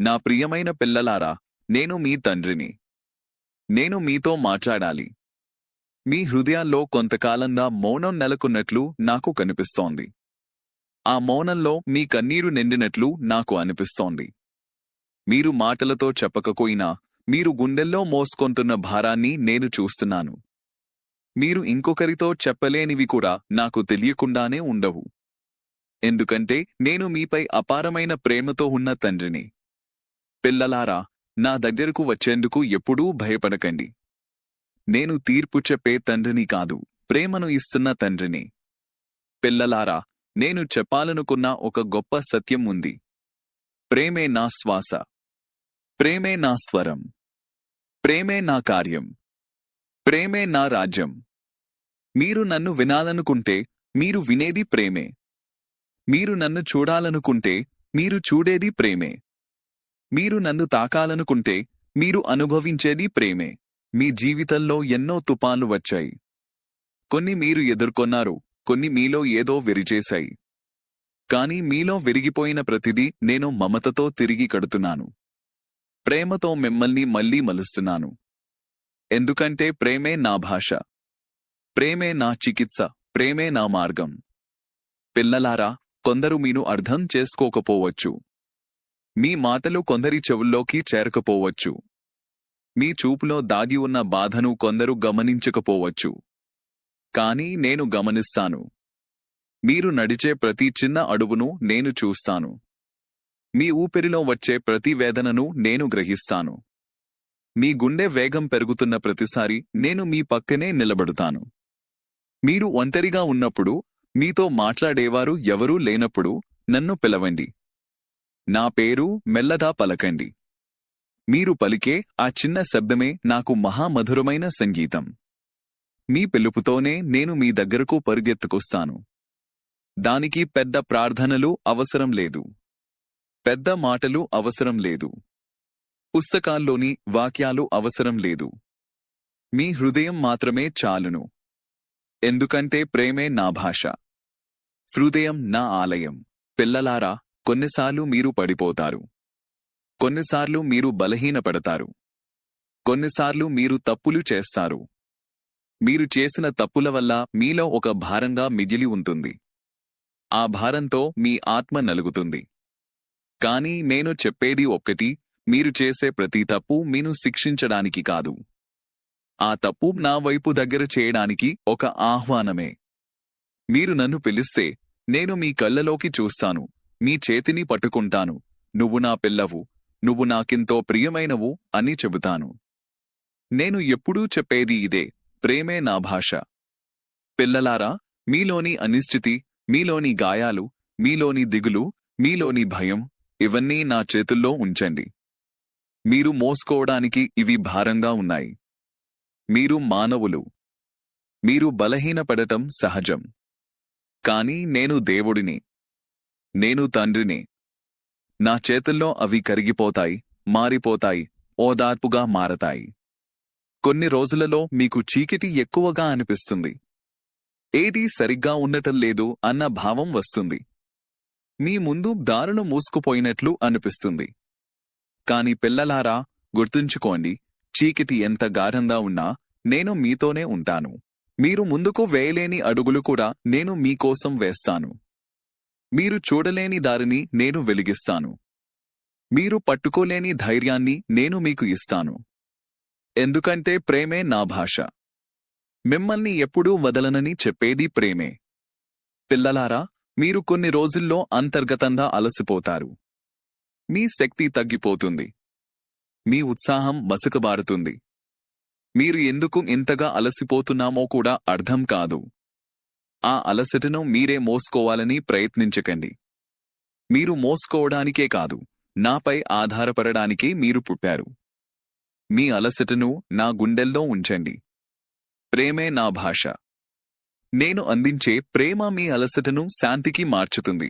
నా ప్రియమైన పిల్లలారా నేను మీ తండ్రిని. నేను మీతో మాట్లాడాలి. మీ హృదయాల్లో కొంతకాలంగా మౌనం నెలకొన్నట్లు నాకు కనిపిస్తోంది. ఆ మౌనంలో మీ కన్నీరు నిండినట్లు నాకు అనిపిస్తోంది. మీరు మాటలతో చెప్పకపోయినా మీరు గుండెల్లో మోసుకొంటున్న భారాన్ని నేను చూస్తున్నాను. మీరు ఇంకొకరితో చెప్పలేనివి కూడా నాకు తెలియకుండానే ఉండవు. ఎందుకంటే నేను మీపై అపారమైన ప్రేమతో ఉన్న తండ్రిని. పిల్లలారా నా దగ్గరకు వచ్చేందుకు ఎప్పుడూ భయపడకండి. నేను తీర్పు చెప్పే తండ్రిని కాదు ప్రేమను ఇస్తున్న తండ్రిని. పిల్లలారా నేను చెప్పాలనుకున్న ఒక గొప్ప సత్యం ఉంది. ప్రేమే నా శ్వాస. ప్రేమే నా స్వరం. ప్రేమే నా కార్యం. ప్రేమే నా రాజ్యం. మీరు నన్ను వినాలనుకుంటే మీరు వినేది ప్రేమే. మీరు నన్ను చూడాలనుకుంటే మీరు చూడేది ప్రేమే. మీరు నన్ను తాకాలనుకుంటే మీరు అనుభవించేది ప్రేమే. మీ జీవితంలో ఎన్నో తుపాన్లు వచ్చాయి. కొన్ని మీరు ఎదుర్కొన్నారు కొన్ని మీలో ఏదో విరిచేశాయి. కాని మీలో విరిగిపోయిన ప్రతిదీ నేను మమతతో తిరిగి కడుతున్నాను. ప్రేమతో మిమ్మల్ని మళ్ళీ మలుస్తున్నాను. ఎందుకంటే ప్రేమే నా భాష. ప్రేమే నా చికిత్స ప్రేమే నా మార్గం. పిల్లలారా కొందరు మీను అర్థం చేసుకోకపోవచ్చు. మీ మాటలు కొందరి చెవుల్లోకి చేరకపోవచ్చు. మీ చూపులో దాగి ఉన్న బాధను కొందరు గమనించకపోవచ్చు. కాని నేను గమనిస్తాను. మీరు నడిచే ప్రతి చిన్న అడుగును నేను చూస్తాను. మీ ఊపిరిలో వచ్చే ప్రతి వేదనను నేను గ్రహిస్తాను. మీ గుండె వేగం పెరుగుతున్న ప్రతిసారి నేను మీ పక్కనే నిలబడతాను. మీరు ఒంటరిగా ఉన్నప్పుడు మీతో మాట్లాడేవారు ఎవరూ లేనప్పుడు నన్ను పిలవండి. నా పేరు మెల్లగా పలకండి. మీరు పలికే ఆ చిన్న శబ్దమే నాకు మహామధురమైన సంగీతం. మీ పిలుపుతోనే నేను మీ దగ్గరకు పరుగెత్తుకొస్తాను. దానికి పెద్ద ప్రార్థనలు అవసరం లేదు. పెద్ద మాటలు అవసరం లేదు. పుస్తకాల్లోని వాక్యాలు అవసరం లేదు. మీ హృదయం మాత్రమే చాలును. ఎందుకంటే ప్రేమే నా భాష. హృదయం నా ఆలయం. పిల్లలారా కొన్నిసార్లు మీరు పడిపోతారు. కొన్నిసార్లు మీరు బలహీనపడతారు. కొన్నిసార్లు మీరు తప్పులు చేస్తారు. మీరు చేసిన తప్పుల వల్ల మీలో ఒక భారంగా మిగిలి ఉంటుంది. ఆ భారంతో మీ ఆత్మ నలుగుతుంది. కాని నేను చెప్పేది ఒక్కటి మీరు చేసే ప్రతి తప్పు మీను శిక్షించడానికి కాదు. ఆ తప్పు నా వైపు దగ్గర చేయడానికి ఒక ఆహ్వానమే. మీరు నన్ను పిలిస్తే నేను మీ కళ్ళలోకి చూస్తాను. మీ చేతిని పట్టుకుంటాను. నువ్వు నా పిల్లవు. నువ్వు నాకింతో ప్రియమైనవు అని చెబుతాను. నేను ఎప్పుడూ చెప్పేది ఇదే ప్రేమే నా భాష. పిల్లలారా మీలోని అనిశ్చితి మీలోని గాయాలు మీలోని దిగులు మీలోని భయం ఇవన్నీ నా చేతుల్లో ఉంచండి. మీరు మోసుకోవడానికి ఇవి భారంగా ఉన్నాయి. మీరు మానవులు. మీరు బలహీనపడటం సహజం. కాని నేను దేవుడిని. నేను తండ్రిని. నా చేతుల్లో అవి కరిగిపోతాయి మారిపోతాయి ఓదార్పుగా మారతాయి. కొన్ని రోజులలో మీకు చీకటి ఎక్కువగా అనిపిస్తుంది. ఏదీ సరిగ్గా ఉండటం లేదు అన్న భావం వస్తుంది. మీ ముందు దారులు మూసుకుపోయినట్లు అనిపిస్తుంది. కాని పిల్లలారా గుర్తుంచుకోండి చీకటి ఎంత గాఢంగా ఉన్నా నేను మీతోనే ఉంటాను. మీరు ముందుకు వేయలేని అడుగులు కూడా నేను మీకోసం వేస్తాను. మీరు చూడలేని దారిని నేను వెలిగిస్తాను. మీరు పట్టుకోలేని ధైర్యాన్ని నేను మీకు ఇస్తాను. ఎందుకంటే ప్రేమే నా భాష. మిమ్మల్ని ఎప్పుడూ వదలనని చెప్పేది ప్రేమే. పిల్లలారా మీరు కొన్ని రోజుల్లో అంతర్గతంగా అలసిపోతారు. మీ శక్తి తగ్గిపోతుంది. మీ ఉత్సాహం మసకబారుతుంది మీరు ఎందుకు ఇంతగా అలసిపోతున్నామో కూడా అర్థం కాదు. ఆ అలసటను మీరే మోసుకోవాలని ప్రయత్నించకండి. మీరు మోసుకోవడానికే కాదు నాపై ఆధారపడడానికే మీరు పుట్టారు. మీ అలసటను నా గుండెల్లో ఉంచండి. ప్రేమే నా భాష. నేను అందించే ప్రేమ మీ అలసటను శాంతికి మార్చుతుంది.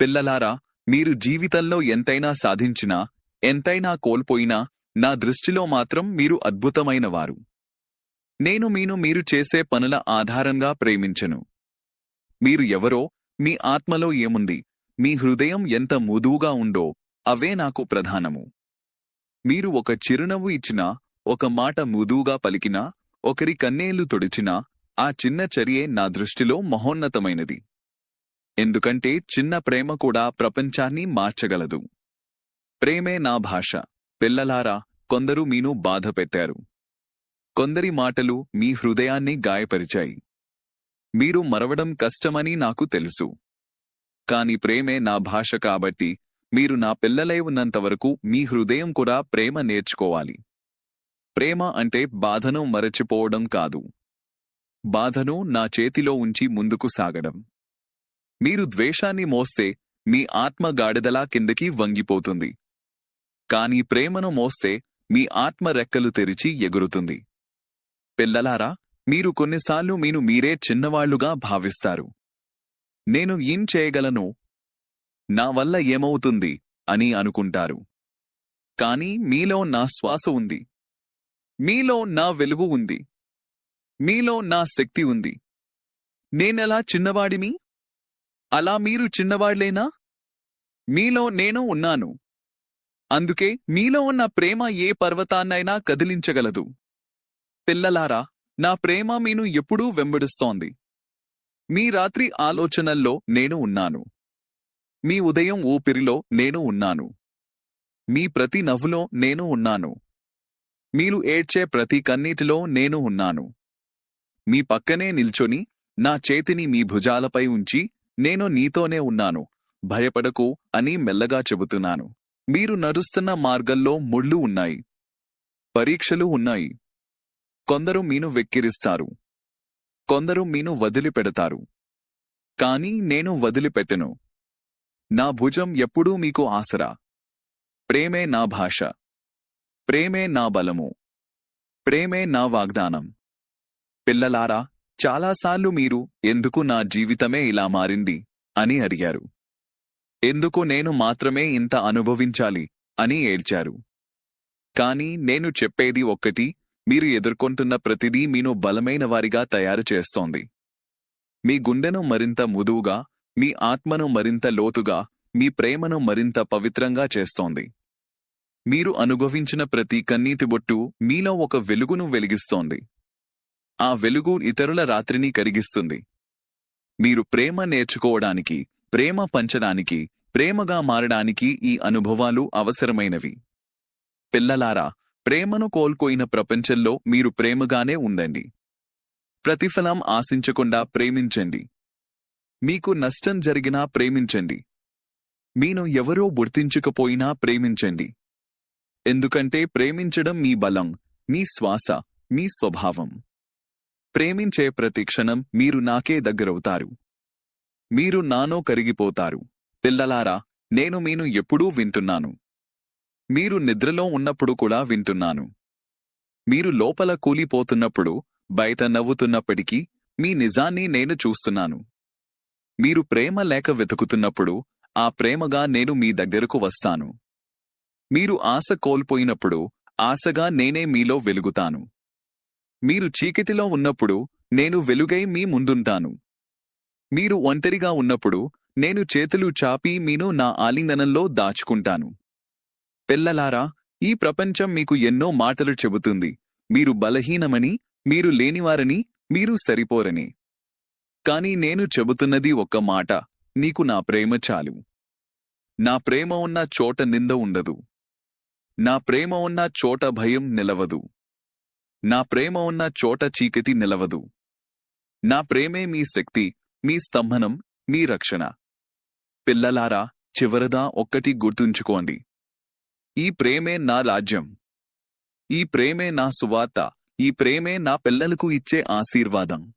పిల్లలారా మీరు జీవితంలో ఎంతైనా సాధించినా ఎంతైనా కోల్పోయినా నా దృష్టిలో మాత్రం మీరు అద్భుతమైనవారు నేను మీను మీరు చేసే పనుల ఆధారంగా ప్రేమించను. మీరు ఎవరో మీ ఆత్మలో ఏముంది మీ హృదయం ఎంత మృదువుగా ఉందో అవే నాకు ప్రధానము. మీరు ఒక చిరునవ్వు ఇచ్చినా ఒక మాట మృదువుగా పలికినా ఒకరి కన్నేళ్ళు తొడిచినా ఆ చిన్న చర్యే నా దృష్టిలో మహోన్నతమైనది. ఎందుకంటే చిన్న ప్రేమ కూడా ప్రపంచాన్ని మార్చగలదు. ప్రేమే నా భాష. పిల్లలారా కొందరు మీను బాధ పెట్టారు కొందరి మాటలు మీ హృదయాన్ని గాయపరిచాయి. మీరు మరవడం కష్టమని నాకు తెలుసు. కాని ప్రేమే నా భాష కాబట్టి మీరు నా పిల్లలై ఉన్నంతవరకు మీ హృదయం కూడా ప్రేమ నేర్చుకోవాలి. ప్రేమ అంటే బాధను మరచిపోవడం కాదు. బాధను నా చేతిలో ఉంచి ముందుకు సాగడం. మీరు ద్వేషాన్ని మోస్తే మీ ఆత్మ గాడిదలా కిందకి వంగిపోతుంది. కాని ప్రేమను మోస్తే మీ ఆత్మ రెక్కలు తెరిచి ఎగురుతుంది. పిల్లలారా మీరు కొన్నిసార్లు మీను మీరే చిన్నవాళ్ళుగా భావిస్తారు. నేను ఏం చేయగలను? నా వల్ల ఏమవుతుంది? అని అనుకుంటారు. కాని మీలో నా శ్వాస ఉంది. మీలో నా వెలుగు ఉంది. మీలో నా శక్తి ఉంది. నేనెలా చిన్నవాడిమి అలా మీరు చిన్నవాళ్ళేనా? మీలో నేను ఉన్నాను. అందుకే మీలో ఉన్న ప్రేమ ఏ పర్వతాన్నైనా కదిలించగలదు. పిల్లలారా నా ప్రేమ మీను ఎప్పుడూ వెంబడిస్తోంది. మీ రాత్రి ఆలోచనల్లో నేను ఉన్నాను. మీ ఉదయం ఊపిరిలో నేను ఉన్నాను. మీ ప్రతి నవ్వులో నేను ఉన్నాను. మీరు ఏడ్చే ప్రతి కన్నీటిలో నేను ఉన్నాను. మీ పక్కనే నిల్చొని నా చేతిని మీ భుజాలపై ఉంచి నేను నీతోనే ఉన్నాను. భయపడకు అని మెల్లగా చెబుతున్నాను. మీరు నడుస్తున్న మార్గంలో ముళ్ళు ఉన్నాయి. పరీక్షలు ఉన్నాయి. కొందరు మీను వెక్కిరిస్తారు. కొందరు మీను వదిలిపెడతారు. కాని నేను వదిలిపెట్టెను. నా భుజం ఎప్పుడూ మీకు ఆసరా. ప్రేమే నా భాష. ప్రేమే నా బలము. ప్రేమే నా వాగ్దానం. పిల్లలారా చాలాసార్లు మీరు ఎందుకు నా జీవితమే ఇలా మారింది అని అడిగారు. ఎందుకు నేను మాత్రమే ఇంత అనుభవించాలి అని ఏడ్చారు. కాని నేను చెప్పేది ఒక్కటి మీరు ఎదుర్కొంటున్న ప్రతిదీ మీను బలమైన వారిగా తయారు చేస్తోంది. మీ గుండెను మరింత ముదువుగా మీ ఆత్మను మరింత లోతుగా మీ ప్రేమను మరింత పవిత్రంగా చేస్తోంది. మీరు అనుభవించిన ప్రతి కన్నీతి బొట్టు మీలో ఒక వెలుగును వెలిగిస్తోంది. ఆ వెలుగు ఇతరుల రాత్రిని కరిగిస్తుంది. మీరు ప్రేమ నేర్చుకోవడానికి ప్రేమ పంచడానికి ప్రేమగా మారడానికి ఈ అనుభవాలు అవసరమైనవి. పిల్లలారా ప్రేమను కోల్పోయిన ప్రపంచంలో మీరు ప్రేమగానే ఉండండి. ప్రతిఫలం ఆశించకుండా ప్రేమించండి. మీకు నష్టం జరిగినా ప్రేమించండి. మీను ఎవరో గుర్తించకపోయినా ప్రేమించండి. ఎందుకంటే ప్రేమించడం మీ బలం మీ శ్వాస మీ స్వభావం. ప్రేమించే ప్రతి క్షణం మీరు నాకే దగ్గరవుతారు. మీరు నానో కరిగిపోతారు. పిల్లలారా నేను మీను ఎప్పుడూ వింటున్నాను. మీరు నిద్రలో ఉన్నప్పుడు కూడా వింటున్నాను. మీరు లోపల కూలిపోతున్నప్పుడు బయట నవ్వుతున్నప్పటికీ మీ నిజాన్ని నేను చూస్తున్నాను. మీరు ప్రేమ లేక వెతుకుతున్నప్పుడు ఆ ప్రేమగా నేను మీ దగ్గరకు వస్తాను. మీరు ఆశ కోల్పోయినప్పుడు ఆశగా నేనే మీలో వెలుగుతాను. మీరు చీకటిలో ఉన్నప్పుడు నేను వెలుగై మీ ముందుంటాను. మీరు ఒంటరిగా ఉన్నప్పుడు నేను చేతులు చాపి మీను నా ఆలింగనంలో దాచుకుంటాను. పిల్లలారా ఈ ప్రపంచం మీకు ఎన్నో మాటలు చెబుతుంది. మీరు బలహీనమని మీరు లేనివారని మీరు సరిపోరని. కాని నేను చెబుతున్నది ఒక్క మాట నీకు నా ప్రేమ చాలు. నా ప్రేమ ఉన్న చోట నింద ఉండదు. నా ప్రేమ ఉన్న చోట భయం నిలవదు. నా ప్రేమ ఉన్న చోట చీకటి నిలవదు. నా ప్రేమే మీ శక్తి మీ స్తంభనం మీ రక్షణ. పిల్లలారా చివరదా ఒక్కటి గుర్తుంచుకోండి. ఈ ప్రేమే నా రాజ్యం. ఈ ప్రేమే నా సువార్త. ఈ ప్రేమే నా పిల్లలకు ఇచ్చే ఆశీర్వాదం.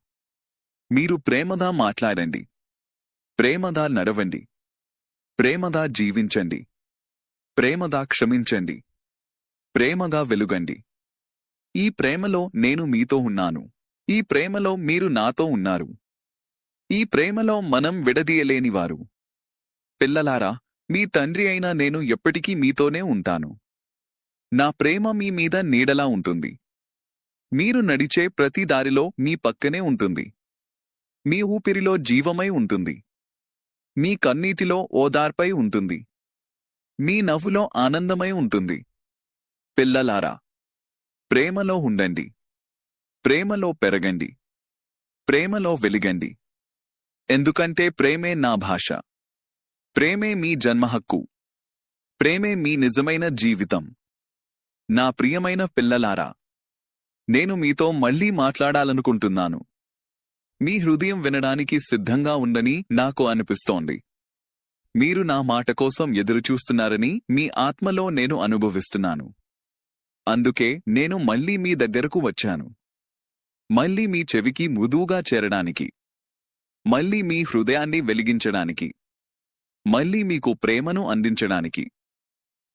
మీరు ప్రేమదా మాట్లాడండి. ప్రేమదా నడవండి. ప్రేమదా జీవించండి. ప్రేమదా క్షమించండి. ప్రేమగా వెలుగండి. ఈ ప్రేమలో నేను మీతో ఉన్నాను. ఈ ప్రేమలో మీరు నాతో ఉన్నారు. ఈ ప్రేమలో మనం విడదీయలేనివారు. పిల్లలారా మీ తండ్రి అయిన నేను ఎప్పటికీ మీతోనే ఉంటాను. నా ప్రేమ మీ మీద నీడలా ఉంటుంది. మీరు నడిచే ప్రతి దారిలో మీ పక్కనే ఉంటుంది. మీ ఊపిరిలో జీవమై ఉంటుంది. మీ కన్నీటిలో ఓదార్పై ఉంటుంది. మీ నవ్వులో ఆనందమై ఉంటుంది. పిల్లలారా ప్రేమలో ఉండండి. ప్రేమలో పెరగండి. ప్రేమలో వెలిగండి. ఎందుకంటే ప్రేమే నా భాష. ప్రేమే మీ జన్మహక్కు ప్రేమే మీ నిజమైన జీవితం. నా ప్రియమైన పిల్లలారా నేను మీతో మళ్ళీ మాట్లాడాలనుకుంటున్నాను. మీ హృదయం వినడానికి సిద్ధంగా ఉందని నాకు అనిపిస్తోంది. మీరు నా మాట కోసం ఎదురుచూస్తున్నారని మీ ఆత్మలో నేను అనుభవిస్తున్నాను. అందుకే నేను మళ్ళీ మీ దగ్గరకు వచ్చాను. మళ్ళీ మీ చెవికి మృదువుగా చేరడానికి. మళ్ళీ మీ హృదయాన్ని వెలిగించడానికి. మళ్ళీ మీకు ప్రేమను అందించడానికి.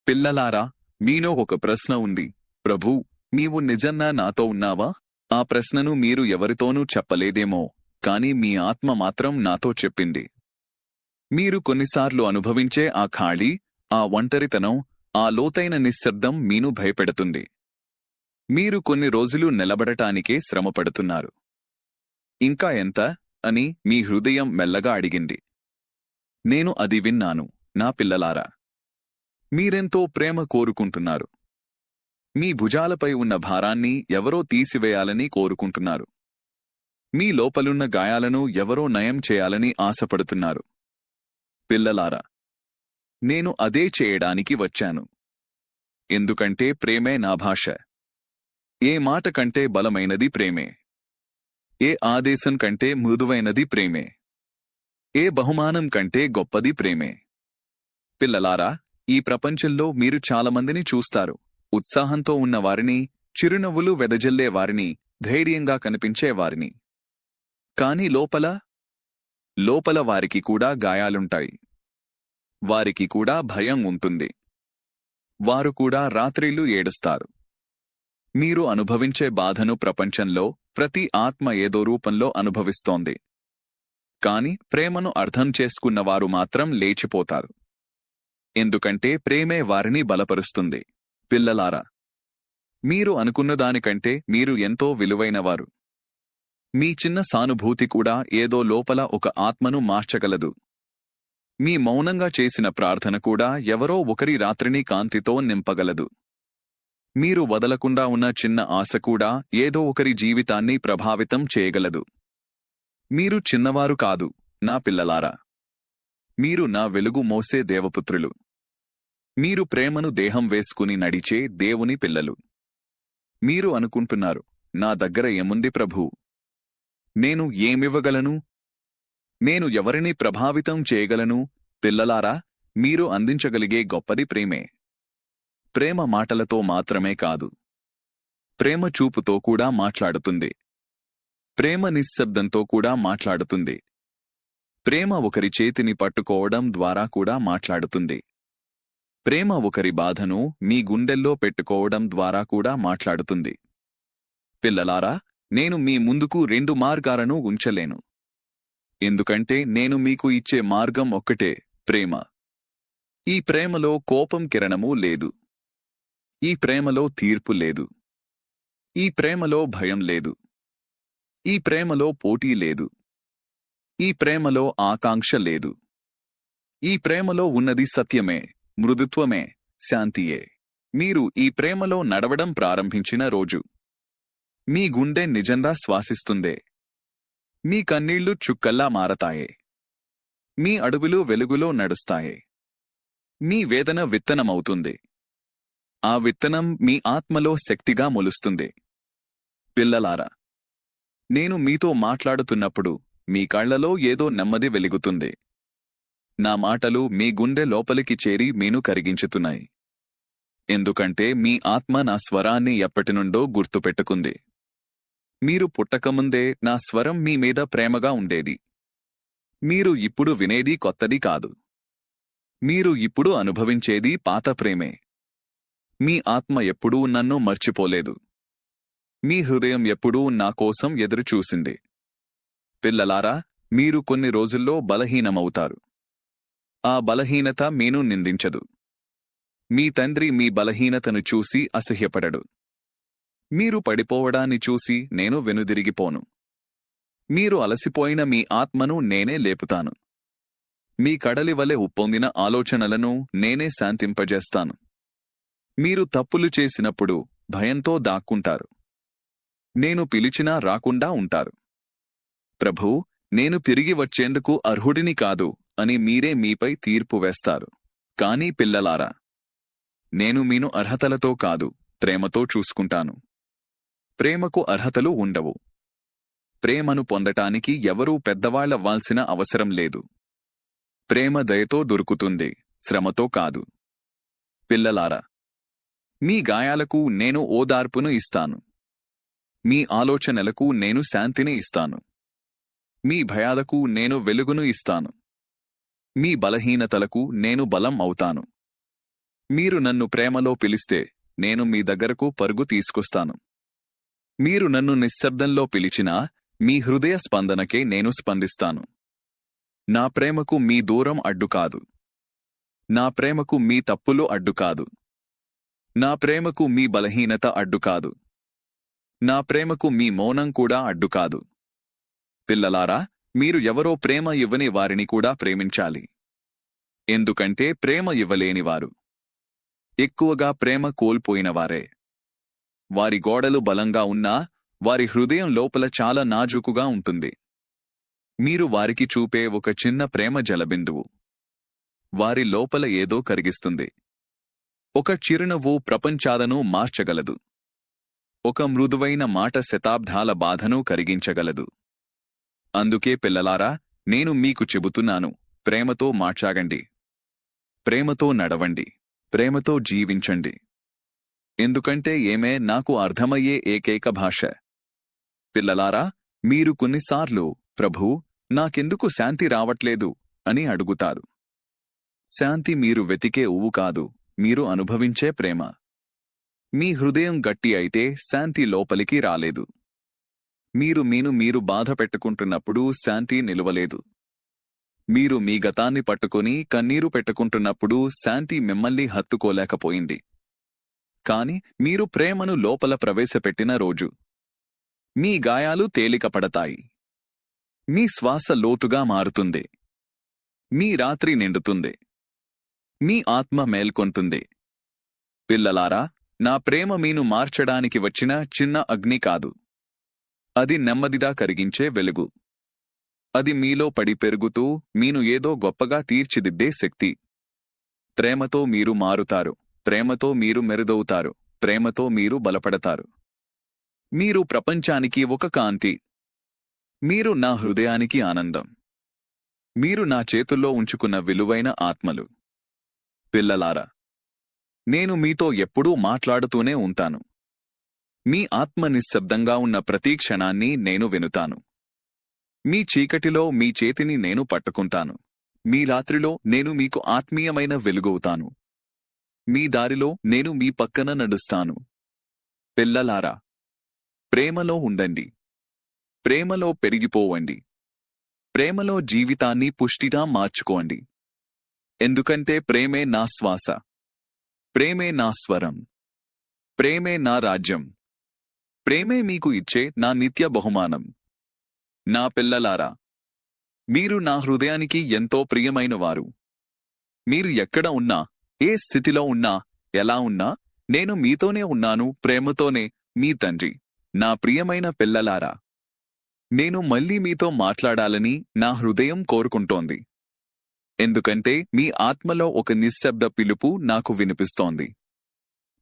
పిల్లలారా మీలో ఒక ప్రశ్న ఉంది. ప్రభూ నీవు నిజంగా నాతో ఉన్నావా? ఆ ప్రశ్నను మీరు ఎవరితోనూ చెప్పలేదేమో కాని మీ ఆత్మ మాత్రం నాతో చెప్పింది. మీరు కొన్నిసార్లు అనుభవించే ఆ ఖాళీ ఆ ఒంటరితనం ఆ లోతైన నిశ్శబ్దం మీను భయపెడుతుంది. మీరు కొన్ని రోజులు నిలబడటానికే శ్రమపడుతున్నారు. ఇంకా ఎంత? అని మీ హృదయం మెల్లగా అడిగింది. నేను అది విన్నాను నా పిల్లలారా. మీరెంతో ప్రేమ కోరుకుంటున్నారు. మీ భుజాలపై ఉన్న భారాన్ని ఎవరో తీసివేయాలని కోరుకుంటున్నారు. మీ లోపలున్న గాయాలను ఎవరో నయం చేయాలని ఆశపడుతున్నారు. పిల్లలారా నేను అదే చేయడానికి వచ్చాను. ఎందుకంటే ప్రేమే నా భాష. ఏ మాట కంటే బలమైనది ప్రేమే. ఏ ఆదేశం కంటే మృదువైనది ప్రేమే. ఏ బహుమానం కంటే గొప్పది ప్రేమే. పిల్లలారా ఈ ప్రపంచంలో మీరు చాలామందిని చూస్తారు. ఉత్సాహంతో ఉన్నవారిని చిరునవ్వులు వెదజల్లే వారిని ధైర్యంగా కనిపించేవారిని కాని లోపల లోపల వారికి కూడా గాయాలుంటాయి. వారికి కూడా భయం ఉంటుంది. వారు కూడా రాత్రిళ్ళు ఏడుస్తారు. మీరు అనుభవించే బాధను ప్రపంచంలో ప్రతి ఆత్మ ఏదో రూపంలో అనుభవిస్తోంది. కాని ప్రేమను అర్థం చేసుకున్నవారు మాత్రం లేచిపోతారు. ఎందుకంటే ప్రేమే వారిని బలపరుస్తుంది. పిల్లలారా మీరు అనుకున్న దానికంటే మీరు ఎంతో విలువైనవారు. మీ చిన్న సానుభూతి కూడా ఏదో లోపల ఒక ఆత్మను మార్చగలదు. మీ మౌనంగా చేసిన ప్రార్థన కూడా ఎవరో ఒకరి రాత్రిని కాంతితో నింపగలదు. మీరు వదలకుండా ఉన్న చిన్న ఆశ కూడా ఏదో ఒకరి జీవితాన్ని ప్రభావితం చేయగలదు. మీరు చిన్నవారు కాదు నా పిల్లలారా. మీరు నా వెలుగు మోసే దేవపుత్రులు. మీరు ప్రేమను దేహం వేసుకుని నడిచే దేవుని పిల్లలు. మీరు అనుకుంటున్నారు నా దగ్గర ఏముంది ప్రభూ? నేను ఏమివ్వగలను? నేను ఎవరిని ప్రభావితం చేయగలను? పిల్లలారా మీరు అందించగలిగే గొప్పది ప్రేమే. ప్రేమ మాటలతో మాత్రమే కాదు. ప్రేమ చూపుతో కూడా మాట్లాడుతుంది. ప్రేమ నిశ్శబ్దంతో కూడా మాట్లాడుతుంది. ప్రేమ ఒకరి చేతిని పట్టుకోవడం ద్వారా కూడా మాట్లాడుతుంది. ప్రేమ ఒకరి బాధను మీ గుండెల్లో పెట్టుకోవడం ద్వారా కూడా మాట్లాడుతుంది. పిల్లలారా నేను మీ ముందుకు రెండు మార్గాలను ఉంచలేను. ఎందుకంటే నేను మీకు ఇచ్చే మార్గం ఒక్కటే ప్రేమ. ఈ ప్రేమలో కోపం కిరణము లేదు. ఈ ప్రేమలో తీర్పు లేదు. ఈ ప్రేమలో భయం లేదు. ఈ ప్రేమలో పోటీ లేదు. ఈ ప్రేమలో ఆకాంక్ష లేదు. ఈ ప్రేమలో ఉన్నది సత్యమే మృదుత్వమే శాంతియే. మీరు ఈ ప్రేమలో నడవడం ప్రారంభించిన రోజు. మీ గుండె నిజంగా శ్వాసిస్తుందే. మీ కన్నీళ్ళు చుక్కల్లా మారతాయే. మీ అడుగులు వెలుగులో నడుస్తాయే. మీ వేదన విత్తనమవుతుంది. ఆ విత్తనం మీ ఆత్మలో శక్తిగా మొలుస్తుంది. పిల్లలారా నేను మీతో మాట్లాడుతున్నప్పుడు మీ కళ్ళలో ఏదో నెమ్మది వెలుగుతుంది. నా మాటలు మీ గుండె లోపలికి చేరి మీను కరిగించుతున్నాయి. ఎందుకంటే మీ ఆత్మ నా స్వరాన్ని ఎప్పటినుండో గుర్తుపెట్టుకుంది. మీరు పుట్టకముందే నా స్వరం మీ మీద ప్రేమగా ఉండేది. మీరు ఇప్పుడు వినేది కొత్తది కాదు. మీరు ఇప్పుడు అనుభవించేది పాత ప్రేమే. మీ ఆత్మ ఎప్పుడూ నన్ను మర్చిపోలేదు. మీ హృదయం ఎప్పుడూ నా కోసం ఎదురుచూసింది పిల్లలారా మీరు కొన్ని రోజుల్లో బలహీనమవుతారు. ఆ బలహీనత మీను నిందించదు. మీ తండ్రి మీ బలహీనతను చూసి అసహ్యపడడు. మీరు పడిపోవడాన్ని చూసి నేను వెనుదిరిగిపోను. మీరు అలసిపోయిన మీ ఆత్మను నేనే లేపుతాను. మీ కడలి వలె ఉప్పొందిన ఆలోచనలను నేనే శాంతింపజేస్తాను. మీరు తప్పులు చేసినప్పుడు భయంతో దాక్కుంటారు. నేను పిలిచినా రాకుండా ఉంటారు. ప్రభూ నేను తిరిగి వచ్చేందుకు అర్హుడిని కాదు అని మీరే మీపై తీర్పు వేస్తారు. కానీ పిల్లలారా నేను మీను అర్హతలతో కాదు ప్రేమతో చూసుకుంటాను. ప్రేమకు అర్హతలు ఉండవు. ప్రేమను పొందటానికి ఎవరూ పెద్దవాళ్ళవ్వాల్సిన అవసరం లేదు. ప్రేమ దయతో దొరుకుతుంది శ్రమతో కాదు. పిల్లలారా మీ గాయాలకు నేను ఓదార్పును ఇస్తాను. మీ ఆలోచనలకు నేను శాంతిని ఇస్తాను. మీ భయాలకు నేను వెలుగును ఇస్తాను. మీ బలహీనతలకు నేను బలం అవుతాను. మీరు నన్ను ప్రేమలో పిలిస్తే నేను మీ దగ్గరకు పరుగు తీసుకొస్తాను. మీరు నన్ను నిశ్శబ్దంలో పిలిచినా మీ హృదయ స్పందనకే నేను స్పందిస్తాను. నా ప్రేమకు మీ దూరం అడ్డు కాదు. నా ప్రేమకు మీ తప్పులు అడ్డు కాదు. నా ప్రేమకు మీ బలహీనత అడ్డు కాదు. నా ప్రేమకు మీ మౌనం కూడా అడ్డు కాదు. పిల్లలారా మీరు ఎవరో ప్రేమ ఇవ్వని వారిని కూడా ప్రేమించాలి. ఎందుకంటే ప్రేమ ఇవ్వలేనివారు ఎక్కువగా ప్రేమ కోల్పోయినవారే వారి గోడలు బలంగా ఉన్నా వారి హృదయం లోపల చాలా నాజుకుగా ఉంటుంది. మీరు వారికి చూపే ఒక చిన్న ప్రేమ జలబిందువు. వారి లోపల ఏదో కరిగిస్తుంది. ఒక చిరునవ్వు ప్రపంచాలను మార్చగలదు. ఒక మృదువైన మాట శతాబ్దాల బాధను కరిగించగలదు. అందుకే పిల్లలారా నేను మీకు చెబుతున్నాను ప్రేమతో మాట్లాగండి ప్రేమతో నడవండి. ప్రేమతో జీవించండి. ఎందుకంటే ఏమే నాకు అర్థమయ్యే ఏకైక భాష. పిల్లలారా మీరు కొన్నిసార్లు ప్రభూ నాకెందుకు శాంతి రావట్లేదు? అని అడుగుతారు. శాంతి మీరు వెతికే ఉవ్వు కాదు మీరు అనుభవించే ప్రేమ. మీ హృదయం గట్టి అయితే శాంతి లోపలికి రాలేదు. మీరు మీను మీరు బాధ పెట్టుకుంటున్నప్పుడు శాంతి నిలువలేదు. మీరు మీ గతాన్ని పట్టుకొని కన్నీరు పెట్టుకుంటున్నప్పుడు శాంతి మిమ్మల్ని హత్తుకోలేకపోయింది. కాని మీరు ప్రేమను లోపల ప్రవేశపెట్టిన రోజు. మీ గాయాలు తేలికపడతాయి. మీ శ్వాస లోతుగా మారుతుంది. మీ రాత్రి నిండుతుంది. మీ ఆత్మ మేల్కొంటుంది. పిల్లలారా నా ప్రేమ మీను మార్చడానికి వచ్చిన చిన్న అగ్ని కాదు. అది నెమ్మదిగా కరిగించే వెలుగు. అది మీలో పడి పెరుగుతూ మీను ఏదో గొప్పగా తీర్చిదిద్దే శక్తి. ప్రేమతో మీరు మారుతారు. ప్రేమతో మీరు మెరుదవుతారు. ప్రేమతో మీరు బలపడతారు. మీరు ప్రపంచానికి ఒక కాంతి. మీరు నా హృదయానికి ఆనందం. మీరు నా చేతుల్లో ఉంచుకున్న విలువైన ఆత్మలు. పిల్లలారా నేను మీతో ఎప్పుడూ మాట్లాడుతూనే ఉంటాను. మీ ఆత్మ నిశ్శబ్దంగా ఉన్న ప్రతి క్షణాన్ని నేను వినుతాను. మీ చీకటిలో మీ చేతిని నేను పట్టుకుంటాను. మీ రాత్రిలో నేను మీకు ఆత్మీయమైన వెలుగవుతాను. మీ దారిలో నేను మీ పక్కన నడుస్తాను. పిల్లలారా ప్రేమలో ఉండండి. ప్రేమలో పెరిగిపోవండి. ప్రేమలో జీవితాన్ని పుష్టిగా మార్చుకోండి. ఎందుకంటే ప్రేమే నా శ్వాస. ప్రేమే నా స్వరం. ప్రేమే నా రాజ్యం. ప్రేమే మీకు ఇచ్చే నా నిత్య బహుమానం. నా పిల్లలారా మీరు నా హృదయానికి ఎంతో ప్రియమైనవారు. మీరు ఎక్కడ ఉన్నా ఏ స్థితిలో ఉన్నా ఎలా ఉన్నా నేను మీతోనే ఉన్నాను ప్రేమతోనే మీ తండ్రి నా ప్రియమైన పిల్లలారా. నేను మళ్ళీ మీతో మాట్లాడాలని నా హృదయం కోరుకుంటోంది. ఎందుకంటే మీ ఆత్మలో ఒక నిశ్శబ్ద పిలుపు నాకు వినిపిస్తోంది.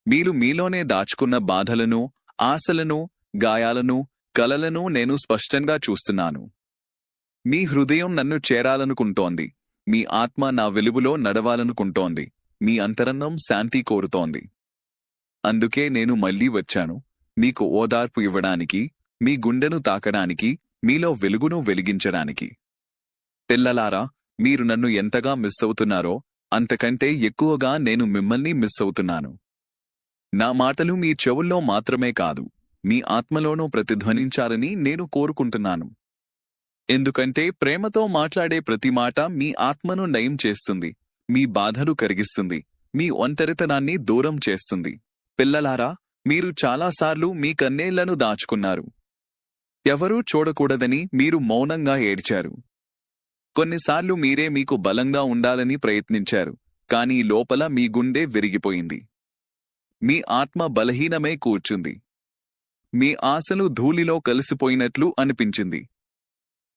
మీరు మీలోనే దాచుకున్న బాధలను ఆశలను గాయాలను కలలను నేను స్పష్టంగా చూస్తున్నాను. మీ హృదయం నన్ను చేరాలనుకుంటోంది. మీ ఆత్మ నా వెలుగులో నడవాలనుకుంటోంది. మీ అంతరంగం శాంతి కోరుతోంది. అందుకే నేను మళ్ళీ వచ్చాను. మీకు ఓదార్పు ఇవ్వడానికి మీ గుండెను తాకడానికి మీలో వెలుగును వెలిగించడానికి. పిల్లలారా మీరు నన్ను ఎంతగా మిస్ అవుతున్నారో అంతకంటే ఎక్కువగా నేను మిమ్మల్ని మిస్ అవుతున్నాను. నా మాటలు మీ చెవుల్లో మాత్రమే కాదు మీ ఆత్మలోనూ ప్రతిధ్వనించాలని నేను కోరుకుంటున్నాను. ఎందుకంటే ప్రేమతో మాట్లాడే ప్రతి మాట మీ ఆత్మను నయం చేస్తుంది మీ బాధను కరిగిస్తుంది మీ ఒంటరితనాన్ని దూరం చేస్తుంది. పిల్లలారా మీరు చాలాసార్లు మీ కన్నేళ్ళను దాచుకున్నారు. ఎవరూ చూడకూడదని మీరు మౌనంగా ఏడ్చారు. కొన్నిసార్లు మీరే మీకు బలంగా ఉండాలని ప్రయత్నించారు కానీ లోపల మీ గుండె విరిగిపోయింది. మీ ఆత్మ బలహీనమై కూర్చుంది. మీ ఆశలు ధూళిలో కలిసిపోయినట్లు అనిపించింది.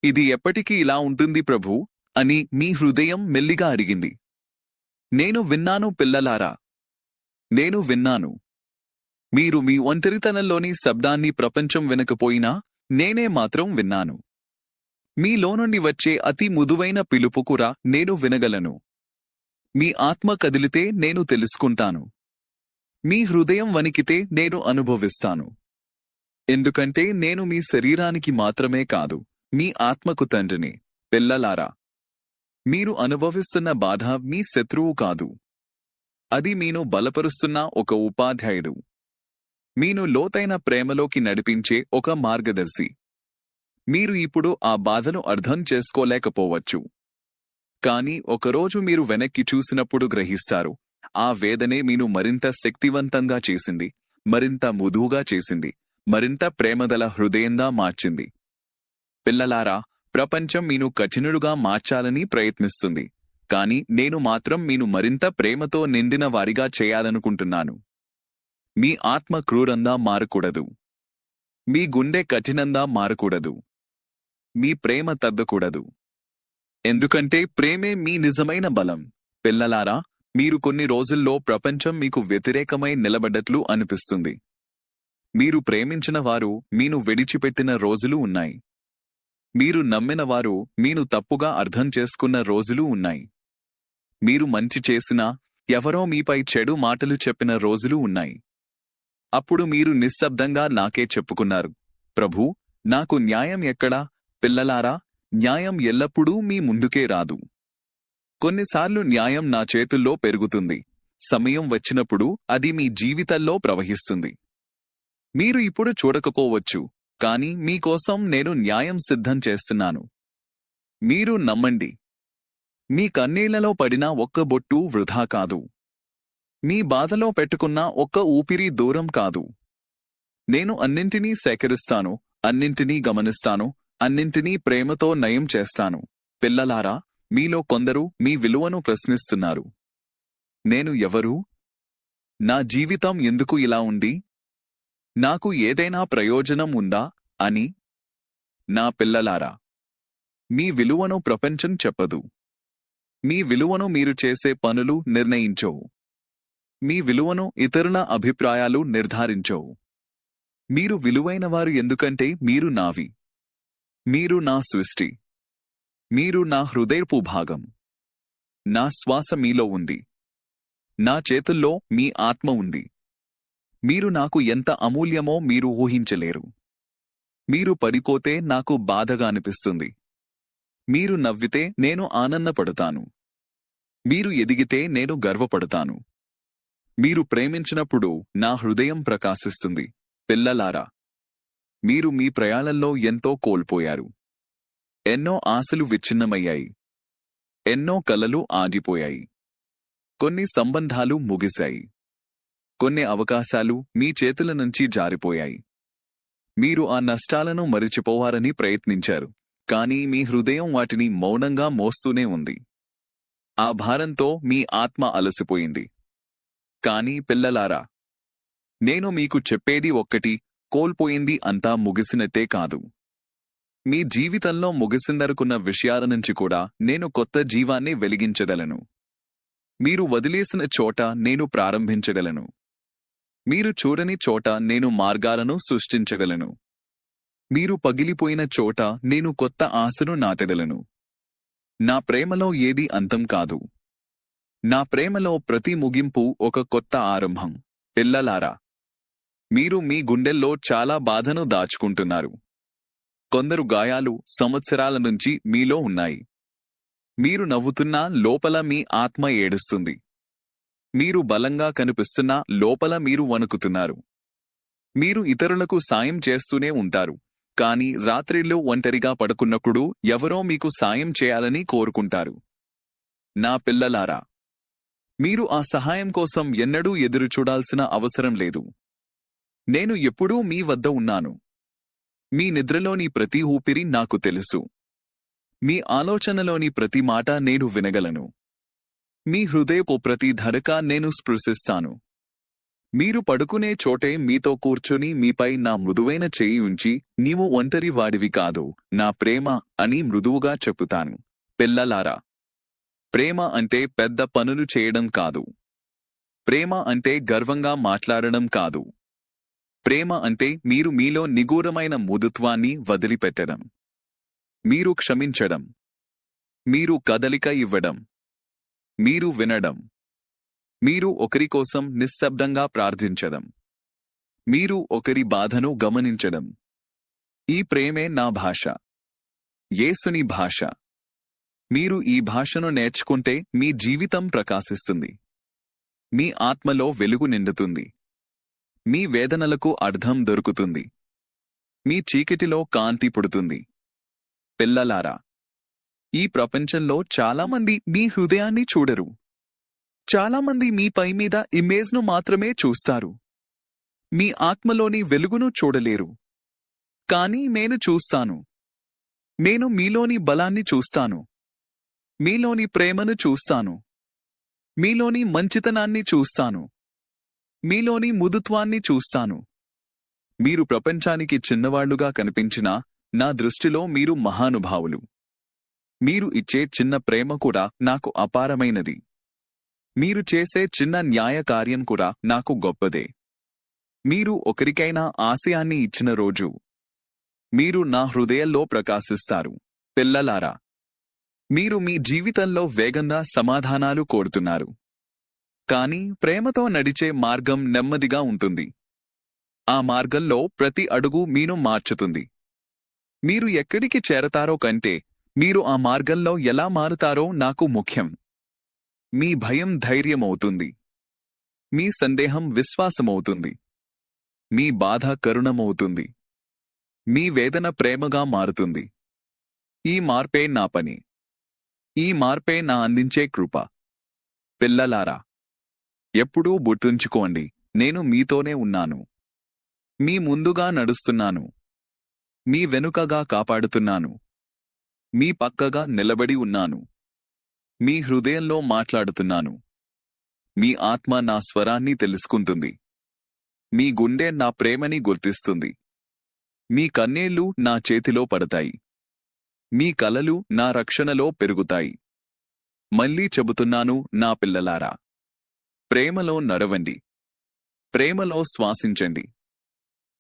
ఇది ఎప్పటికీ ఇలా ఉంటుంది ప్రభూ అని మీ హృదయం మెల్లిగా అడిగింది. నేను విన్నాను పిల్లలారా. నేను విన్నాను. మీరు మీ ఒంటరితనంలోని శబ్దాన్ని ప్రపంచం వినకపోయినా నేనే మాత్రం విన్నాను. మీలో నుండి వచ్చే అతి ముదువైన పిలుపుకురా నేను వినగలను. మీ ఆత్మ కదిలితే నేను తెలుసుకుంటాను. మీ హృదయం వణికితే నేను అనుభవిస్తాను. ఎందుకంటే నేను మీ శరీరానికి మాత్రమే కాదు మీ ఆత్మకు తండ్రిని పిల్లలారా. మీరు అనుభవిస్తున్న బాధ మీ శత్రువు కాదు. అది మీను బలపరుస్తున్న ఒక ఉపాధ్యాయుడు. మీను లోతైన ప్రేమలోకి నడిపించే ఒక మార్గదర్శి. మీరు ఇప్పుడు ఆ బాధను అర్థం చేసుకోలేకపోవచ్చు. కానీ ఒకరోజు మీరు వెనక్కి చూసినప్పుడు గ్రహిస్తారు ఆ వేదనే మీను మరింత శక్తివంతంగా చేసింది మరింత ముదువుగా చేసింది మరింత ప్రేమదల హృదయంగా మార్చింది. పిల్లలారా ప్రపంచం మీను కఠినుడుగా మార్చాలని ప్రయత్నిస్తుంది కాని నేను మాత్రం మీను మరింత ప్రేమతో నిండిన వారిగా చేయాలనుకుంటున్నాను. మీ ఆత్మ క్రూరంగా మారకూడదు. మీ గుండె కఠినంగా మారకూడదు. మీ ప్రేమ తగ్గకూడదు. ఎందుకంటే ప్రేమే మీ నిజమైన బలం. పిల్లలారా మీరు కొన్ని రోజుల్లో ప్రపంచం మీకు వ్యతిరేకమై నిలబడ్డట్లు అనిపిస్తుంది. మీరు ప్రేమించిన వారు మీను విడిచిపెట్టిన రోజులు ఉన్నాయి. మీరు నమ్మిన వారు మీను తప్పుగా అర్థం చేసుకున్న రోజులు ఉన్నాయి. మీరు మంచి చేసినా ఎవరో మీపై చెడు మాటలు చెప్పిన రోజులు ఉన్నాయి. అప్పుడు మీరు నిశ్శబ్దంగా నాకే చెప్పుకున్నారు. ప్రభూ నాకు న్యాయం ఎక్కడా? పిల్లలారా న్యాయం ఎల్లప్పుడూ మీ ముందుకే రాదు. కొన్నిసార్లు న్యాయం నా చేతుల్లో పెరుగుతుంది. సమయం వచ్చినప్పుడు అది మీ జీవితంలో ప్రవహిస్తుంది. మీరు ఇప్పుడు చూడకపోవచ్చు కాని మీకోసం నేను న్యాయం సిద్ధం చేస్తున్నాను. మీరు నమ్మండి. మీ కన్నీళ్ళలో పడిన ఒక్క బొట్టు వృధా కాదు. మీ బాధలో పెట్టుకున్న ఒక్క ఊపిరి దూరం కాదు. నేను అన్నింటినీ సేకరిస్తాను అన్నింటినీ గమనిస్తాను అన్నింటినీ ప్రేమతో నయం చేస్తాను. పిల్లలారా మీలో కొందరు మీ విలువను ప్రశ్నిస్తున్నారు. నేను ఎవరు? నా జీవితం ఎందుకు ఇలా ఉంది? నాకు ఏదైనా ప్రయోజనం ఉందా? అని. నా పిల్లలారా మీ విలువను ప్రపంచం చెప్పదు. మీ విలువను మీరు చేసే పనులు నిర్ణయించవు. మీ విలువను ఇతరుల అభిప్రాయాలు నిర్ధారించవు. మీరు విలువైనవారు ఎందుకంటే మీరు నావి. మీరు నా సృష్టి. మీరు నా హృదయపు భాగం. నా శ్వాస మీలో ఉంది. నా చేతుల్లో మీ ఆత్మ ఉంది. మీరు నాకు ఎంత అమూల్యమో మీరు ఊహించలేరు. మీరు పడిపోతే నాకు బాధగా అనిపిస్తుంది. మీరు నవ్వితే నేను ఆనందపడతాను. మీరు ఎదిగితే నేను గర్వపడతాను. మీరు ప్రేమించినప్పుడు నా హృదయం ప్రకాశిస్తుంది. పిల్లలారా మీరు మీ ప్రయాణంలో ఎంతో కోల్పోయారు. ఎన్నో ఆశలు విచ్ఛిన్నమయ్యాయి. ఎన్నో కలలు ఆగిపోయాయి. కొన్ని సంబంధాలు ముగిశాయి. కొన్ని అవకాశాలు మీ చేతుల నుంచి జారిపోయాయి. మీరు ఆ నష్టాలను మరిచిపోవాలని ప్రయత్నించారు. కానీ మీ హృదయం వాటిని మౌనంగా మోస్తూనే ఉంది. ఆ భారంతో మీ ఆత్మ అలసిపోయింది. కానీ పిల్లలారా నేను మీకు చెప్పేది ఒక్కటి కోల్పోయింది అంతా ముగిసినట్టే కాదు. మీ జీవితంలో ముగిసిందనుకున్న విషయాల నుంచి కూడా నేను కొత్త జీవాన్ని వెలిగించగలను. మీరు వదిలేసిన చోట నేను ప్రారంభించగలను. మీరు చూడని చోట నేను మార్గాలను సృష్టించగలను. మీరు పగిలిపోయిన చోట నేను కొత్త ఆశను నాటగలను. నా ప్రేమలో ఏది అంతం కాదు. నా ప్రేమలో ప్రతి ముగింపు ఒక కొత్త ఆరంభం. పిల్లలారా మీరు మీ గుండెల్లో చాలా బాధను దాచుకుంటున్నారు. కొందరు గాయాలు సంవత్సరాల నుంచి మీలో ఉన్నాయి. మీరు నవ్వుతున్నా లోపల మీ ఆత్మ ఏడుస్తుంది. మీరు బలంగా కనిపిస్తున్నా లోపల మీరు వణుకుతున్నారు. మీరు ఇతరులకు సాయం చేస్తూనే ఉంటారు. కానీ రాత్రిళ్ళు ఒంటరిగా పడుకున్నప్పుడు ఎవరో మీకు సాయం చేయాలని కోరుకుంటారు. నా పిల్లలారా మీరు ఆ సహాయం కోసం ఎన్నడూ ఎదురుచూడాల్సిన అవసరం లేదు. నేను ఎప్పుడూ మీ వద్ద ఉన్నాను. మీ నిద్రలోని ప్రతి ఊపిరి నాకు తెలుసు. మీ ఆలోచనలోని ప్రతి మాట నేను వినగలను. మీ హృదయపు ప్రతి ధరక నేను స్పృశిస్తాను. మీరు పడుకునే చోటే మీతో కూర్చుని మీపై నా మృదువైన చేయి ఉంచి నీవు ఒంటరి వాడివి కాదు నా ప్రేమ అని మృదువుగా చెబుతాను. పిల్లలారా ప్రేమ అంటే పెద్ద పనులు చేయడం కాదు. ప్రేమ అంటే గర్వంగా మాట్లాడడం కాదు. ప్రేమ అంటే మీరు మీలో నిగూఢమైన మృదుత్వాన్ని వదిలిపెట్టడం. మీరు క్షమించడం. మీరు కదలిక ఇవ్వడం. మీరు వినడం. మీరు ఒకరి కోసం నిశ్శబ్దంగా ప్రార్థించడం. మీరు ఒకరి బాధను గమనించడం. ఈ ప్రేమే నా భాష. యేసుని భాష. మీరు ఈ భాషను నేర్చుకుంటే మీ జీవితం ప్రకాశిస్తుంది. మీ ఆత్మలో వెలుగు నిండుతుంది. మీ వేదనలకు అర్థం దొరుకుతుంది. మీ చీకటిలో కాంతి పుడుతుంది. పిల్లలారా ఈ ప్రపంచంలో చాలామంది మీ హృదయాన్ని చూడరు. చాలామంది మీ పై మీద ఇమేజ్ను మాత్రమే చూస్తారు. మీ ఆత్మలోని వెలుగును చూడలేరు. కానీ నేను చూస్తాను. నేను మీలోని బలాన్ని చూస్తాను. మీలోని ప్రేమను చూస్తాను. మీలోని మంచితనాన్ని చూస్తాను. మీలోని ముదుత్వాన్ని చూస్తాను. మీరు ప్రపంచానికి చిన్నవాళ్ళుగా కనిపించినా నా దృష్టిలో మీరు మహానుభావులు. మీరు ఇచ్చే చిన్న ప్రేమ కూడా నాకు అపారమైనది. మీరు చేసే చిన్న న్యాయ కార్యం కూడా నాకు గొప్పదే. మీరు ఒకరికైనా ఆశయాన్ని ఇచ్చిన రోజు. మీరు నా హృదయంలో ప్రకాశిస్తారు. పిల్లలారా మీరు మీ జీవితంలో వేగంగా సమాధానాలు కోరుతున్నారు. కానీ ప్రేమతో నడిచే మార్గం నెమ్మదిగా ఉంటుంది. ఆ మార్గంలో ప్రతి అడుగు మీను మార్చుతుంది. మీరు ఎక్కడికి చేరతారో కంటే మీరు ఆ మార్గంలో ఎలా మారుతారో నాకు ముఖ్యం. మీ భయం ధైర్యమవుతుంది. మీ సందేహం విశ్వాసమవుతుంది. మీ బాధ కరుణమవుతుంది. మీ వేదన ప్రేమగా మారుతుంది. ఈ మార్పే నా పని. ఈ మార్పే నా అందించే కృప. పిల్లలారా ఎప్పుడూ గుర్తుంచుకోండి నేను మీతోనే ఉన్నాను. మీ ముందుగా నడుస్తున్నాను. మీ వెనుకగా కాపాడుతున్నాను. మీ పక్కగా నిలబడి ఉన్నాను. మీ హృదయంలో మాట్లాడుతున్నాను. మీ ఆత్మ నా స్వరాన్ని తెలుసుకుంటుంది. మీ గుండె నా ప్రేమని గుర్తిస్తుంది. మీ కన్నీళ్ళు నా చేతిలో పడతాయి. మీ కలలు నా రక్షణలో పెరుగుతాయి. మళ్ళీ చెబుతున్నాను నా పిల్లలారా. ప్రేమలో నడవండి. ప్రేమలో శ్వాసించండి.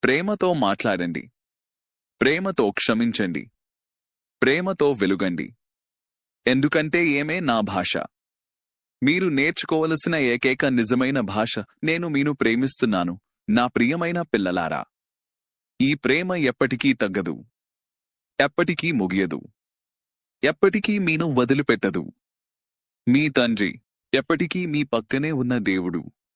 ప్రేమతో మాట్లాడండి. ప్రేమతో క్షమించండి. ప్రేమతో వెలుగండి. ఎందుకంటే ఏమే నా భాష. మీరు నేర్చుకోవలసిన ఏకైక నిజమైన భాష నేను మీను ప్రేమిస్తున్నాను నా ప్రియమైన పిల్లలారా. ఈ ప్రేమ ఎప్పటికీ తగ్గదు. ఎప్పటికీ ముగియదు. ఎప్పటికీ మీను వదిలిపెట్టదు. మీ తండ్రి ఎప్పటికీ మీ పక్కనే ఉన్న దేవుడు.